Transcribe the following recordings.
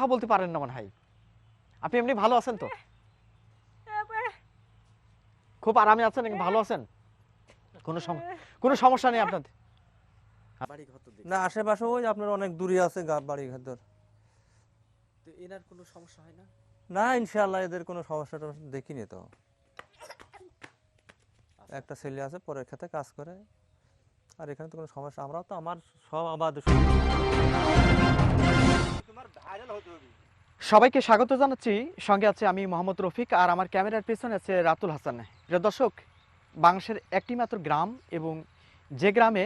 কথা বলতে পারেন না মনে হয়। আপনি এমনি ভালো আছেন তো? খুব আরামে আছেন ভালো আছেন? কোনো কোনো সমস্যা নেই আপনাদের? তো না আশেপাশে ওই আপনার অনেক দূরে আছে গা বাড়ি ঘর। এনার কোনো সমস্যা হয় না? না ইনশাআল্লাহ এদের কোনো সমস্যা দেখিনি তো। একটা ছেলে আছে পরের ক্ষেত্রে কাজ করে। আর এখানে তো কোনো সমস্যা আমরাও তো আমার সব আবাদ সবাইকে স্বাগত জানাচ্ছি। সঙ্গে আছে আমি মোহাম্মদ রফিক আর আমার ক্যামেরার পেছনে আছে রাতুল হাসান। দর্শক, বাংলাদেশের একটি মাত্র গ্রাম এবং যে গ্রামে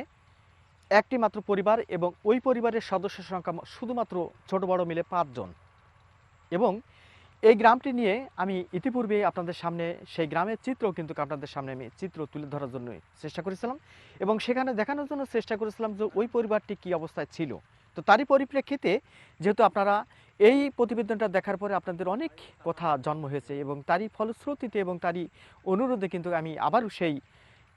একটি মাত্র পরিবার এবং ওই পরিবারের সদস্যের সংখ্যা শুধুমাত্র ছোট বড় মিলে পাঁচজন। এবং এই গ্রামটি নিয়ে আমি ইতিপূর্বে আপনাদের সামনে, সেই গ্রামের চিত্র কিন্তু আপনাদের সামনে আমি চিত্র তুলে ধরার জন্য চেষ্টা করেছিলাম এবং সেখানে দেখানোর জন্য চেষ্টা করেছিলাম যে ওই পরিবারটি কি অবস্থায় ছিল। তো তারই পরিপ্রেক্ষিতে যেহেতু আপনারা এই প্রতিবেদনটা দেখার পরে আপনাদের অনেক কথা জন্ম হয়েছে এবং তারই ফলশ্রুতিতে এবং তারই অনুরোধে কিন্তু আমি আবারও সেই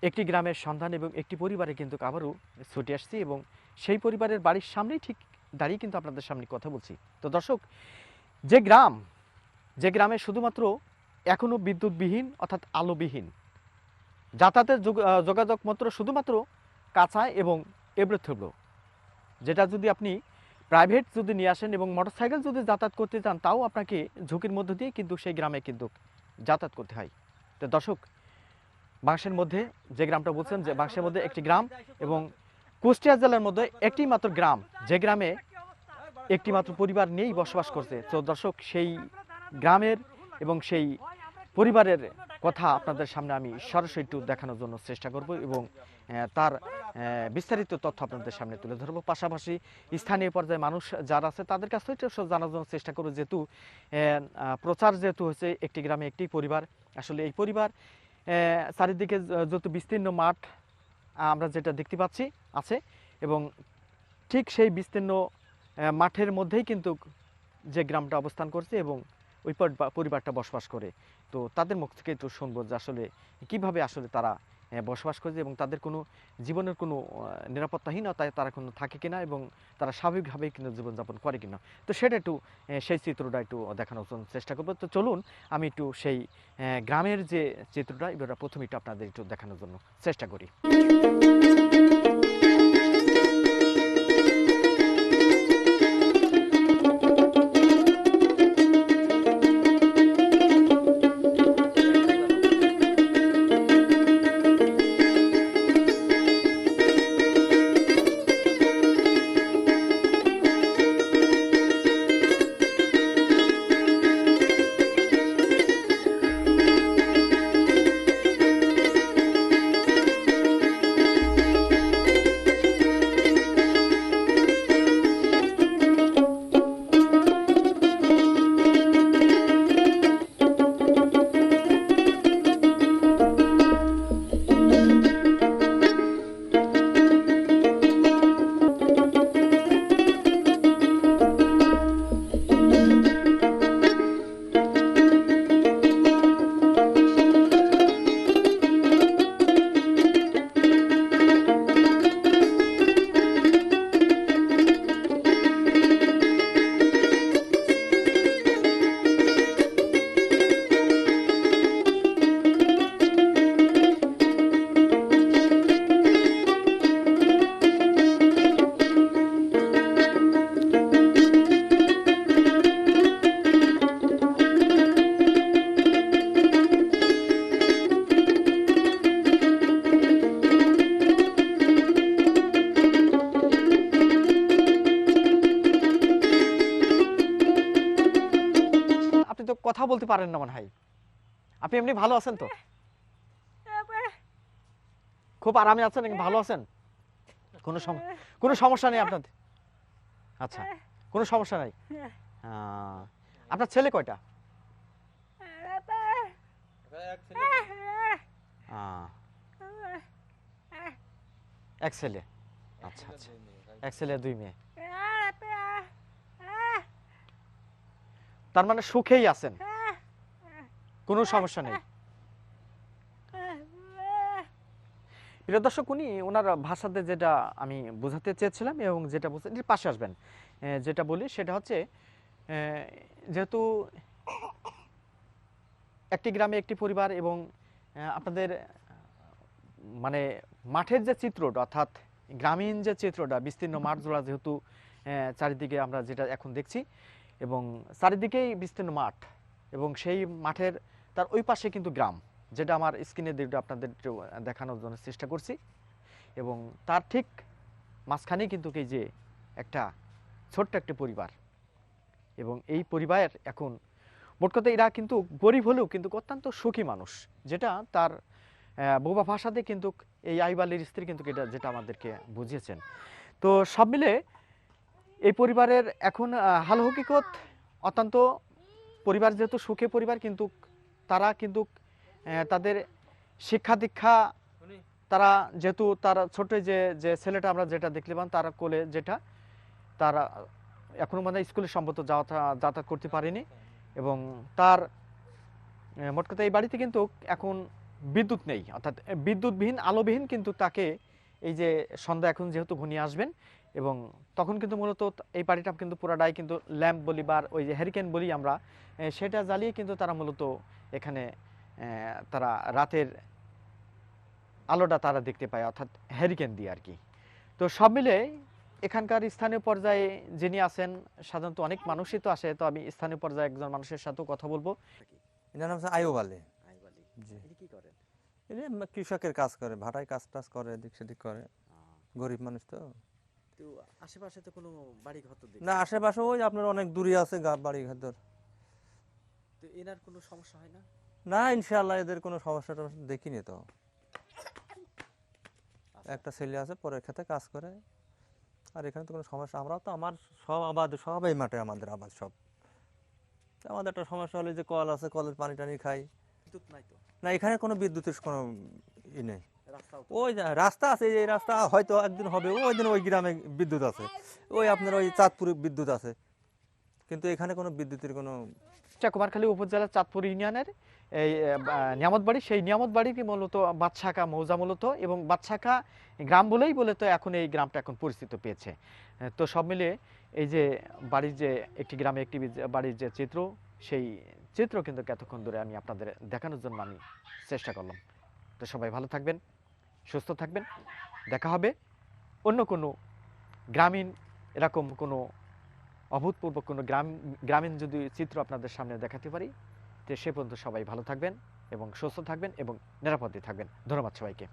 একটি গ্রামের সন্ধান এবং একটি পরিবারে কিন্তু আবারও ছুটে আসছি এবং সেই পরিবারের বাড়ির সামনেই ঠিক দাঁড়িয়ে কিন্তু আপনাদের সামনে কথা বলছি। তো দর্শক, যে গ্রাম, যে গ্রামে শুধুমাত্র এখনও বিদ্যুৎবিহীন অর্থাৎ আলোবিহীন, যাতায়াতের যোগাযোগ মাত্র শুধুমাত্র কাঁচা এবং এবড়ো থেবড়ো যেটা যদি আপনি প্রাইভেট যদি নিয়ে আসেন এবং মোটরসাইকেল যদি যাতায়াত করতে চান, তাও আপনাকে ঝুঁকির মধ্য দিয়ে কিন্তু সেই গ্রামে কিন্তু যাতায়াত করতে হয়। তো দর্শক, বাংশের মধ্যে যে গ্রামটা বলছেন যে বাংশের মধ্যে একটি গ্রাম এবং কুষ্টিয়া জেলার মধ্যে একটি মাত্র গ্রাম, যে গ্রামে একটি মাত্র পরিবার নিয়েই বসবাস করছে। তো দর্শক, সেই গ্রামের এবং সেই পরিবারের কথা আপনাদের সামনে আমি সরাসরি একটু দেখানোর জন্য চেষ্টা করব এবং তার বিস্তারিত তথ্য আপনাদের সামনে তুলে ধরবো। পাশাপাশি স্থানীয় পর্যায়ে মানুষ যারা আছে, তাদের কাছ থেকে জানার জন্য চেষ্টা করব। যেহেতু প্রচার যেহেতু হচ্ছে একটি গ্রামে একটি পরিবার। আসলে এই পরিবার চারিদিকে যত বিস্তীর্ণ মাঠ, আমরা যেটা দেখতে পাচ্ছি, আছে এবং ঠিক সেই বিস্তীর্ণ মাঠের মধ্যেই কিন্তু যে গ্রামটা অবস্থান করছে এবং ওই পরিবারটা বসবাস করে। তো তাদের মুখ থেকে একটু শুনব যে আসলে কীভাবে আসলে তারা বসবাস করছে এবং তাদের কোনো জীবনের কোনো নিরাপত্তাহীনতায় তারা কোনো থাকে কিনা এবং তারা স্বাভাবিকভাবেই কিন্তু জীবনযাপন করে কিনা। তো সেটা একটু সেই চিত্রটা একটু দেখানোর চেষ্টা করব। তো চলুন আমি একটু সেই গ্রামের যে চিত্রটা, এবার প্রথমে একটু আপনাদের একটু দেখানোর জন্য চেষ্টা করি। তো কথা বলতে পারেন না মনে হয়। আপনি এমনি ভালো আছেন তো? খুব আরামে আছেন ভালো আছেন? কোনো কোনো সমস্যা নেই আপনাদের? আচ্ছা কোনো সমস্যা নাই? আপনার ছেলে কয়টা? এক ছেলে। আচ্ছা আচ্ছা। এক ছেলে দুই মেয়ে। তার মানে সুখেই আছেন। কোনো সমস্যা নেই। প্রিয় দর্শক উনি ওনার ভাষাতে যেটা আমি বোঝাতে চেয়েছিলাম এবং যেটা এর পাশে আসবেন। যেটা বলি সেটা হচ্ছে যেহেতু একটি গ্রামে একটি পরিবার এবং আপনাদের মানে মাঠের যে চিত্রটা অর্থাৎ গ্রামীণ যে চিত্রটা বিস্তীর্ণ মাঠ জোড়া যেহেতু চারিদিকে আমরা যেটা এখন দেখছি এবং চারিদিকেই বিস্তীর্ণ মাঠ এবং সেই মাঠের তার ওই পাশে কিন্তু গ্রাম, যেটা আমার স্ক্রিনে যেটা আপনাদের দেখানোর জন্য চেষ্টা করছি। এবং তার ঠিক মাঝখানে কিন্তু এই যে একটা ছোট্ট একটা পরিবার এবং এই পরিবার এখন মোট কথা এরা কিন্তু গরিব হলেও কিন্তু অত্যন্ত সুখী মানুষ, যেটা তার বোবা ভাষাতে কিন্তু এই আইবালের স্ত্রী কিন্তু এটা, যেটা আমাদেরকে বুঝিয়েছেন। তো সব মিলে এই পরিবারের এখন হাল হকিকত অত্যন্ত পরিবার যেহেতু সুখে পরিবার, কিন্তু তারা কিন্তু তাদের শিক্ষা দীক্ষা তারা যেহেতু তার ছোট যে যে ছেলেটা আমরা যেটা দেখলাম, তার কোলে যেটা, তারা এখনও মানে স্কুলে সম্ভবত যাওয়া যাতায়াত করতে পারেনি এবং তার মোট কথা এই বাড়িতে কিন্তু এখন বিদ্যুৎ নেই, অর্থাৎ বিদ্যুৎবিহীন, আলোবিহীন কিন্তু তাকে এই যে সন্ধ্যা এখন যেহেতু ঘনিয়ে আসবেন এবং তখন কিন্তু মূলত এই বাড়িটা কিন্তু পুরাটাই কিন্তু ল্যাম্প বলি বা ওই যে হ্যারিকেন বলি আমরা সেটা জ্বালিয়ে কিন্তু তারা মূলত এখানে আহ, তারা রাতের আলোটা তারা দেখতে পায় অর্থাৎ হ্যারিকেন দিয়ে আর কি। তো সব মিলে এখানকার স্থানীয় পর্যায়ে যিনি আছেন সাধারণত অনেক মানুষই তো আসে তো আমি স্থানীয় পর্যায়ে একজন মানুষের সাথেও কথা বলব। এটার নাম হচ্ছে আয়ুব আলী। জি। কি করেন? এটা কৃষকের কাজ করে ভাটায় কাজ টাজ করে এদিক সেদিক করে গরিব মানুষ তো। তো আশেপাশে তো কোনো বাড়ি ঘর তো না আশেপাশে ওই আপনার অনেক দূরে আছে বাড়ি ঘর তো এনার কোনো সমস্যা হয় না? না ইনশাআল্লাহ এদের কোনো সমস্যা দেখিনি তো। একটা ছেলে আছে পরের খেতে কাজ করে। আর এখানে তো কোনো সমস্যা আমরাও তো আমার সব আবাদ সব এই মাঠে আমাদের আবাদ সব। আমাদের একটা সমস্যা হলে যে কল আছে কলের পানি টানি খাই। বিদ্যুৎ নাই তো? না এখানে কোনো বিদ্যুতের কোনো ই নেই। ওই রাস্তা আছে এই যে রাস্তা হয়তো একদিন হবে ওই দিন ওই গ্রামে বিদ্যুৎ আছে। ওই আপনার ওই চাঁদপুরে বিদ্যুৎ আছে। কিন্তু এখানে কোনো বিদ্যুতের কোনো কুমারখালী উপজেলার চাঁদপুর ইউনিয়নের এই আহ, নিয়ামতবাড়ি সেই নিয়ামতবাড়িকে মূলত বাদশাখা মৌজা মূলত এবং বাদশাখা গ্রাম বলেই বলে তো এখন এই গ্রামটা এখন পরিচিত পেয়েছে। তো সব মিলিয়ে এই যে বাড়ির যে একটি গ্রামে একটি বাড়ির যে চিত্র সেই চিত্র কিন্তু এতক্ষণ ধরে আমি আপনাদের দেখানোর জন্য আমি চেষ্টা করলাম। তো সবাই ভালো থাকবেন। সুস্থ থাকবেন। দেখা হবে অন্য কোনো গ্রামীণ, এরকম কোনো অভূতপূর্ব কোনো গ্রাম, গ্রামীণ যদি চিত্র আপনাদের সামনে দেখাতে পারি, তো সে পর্যন্ত সবাই ভালো থাকবেন এবং সুস্থ থাকবেন এবং নিরাপদে থাকবেন। ধন্যবাদ সবাইকে।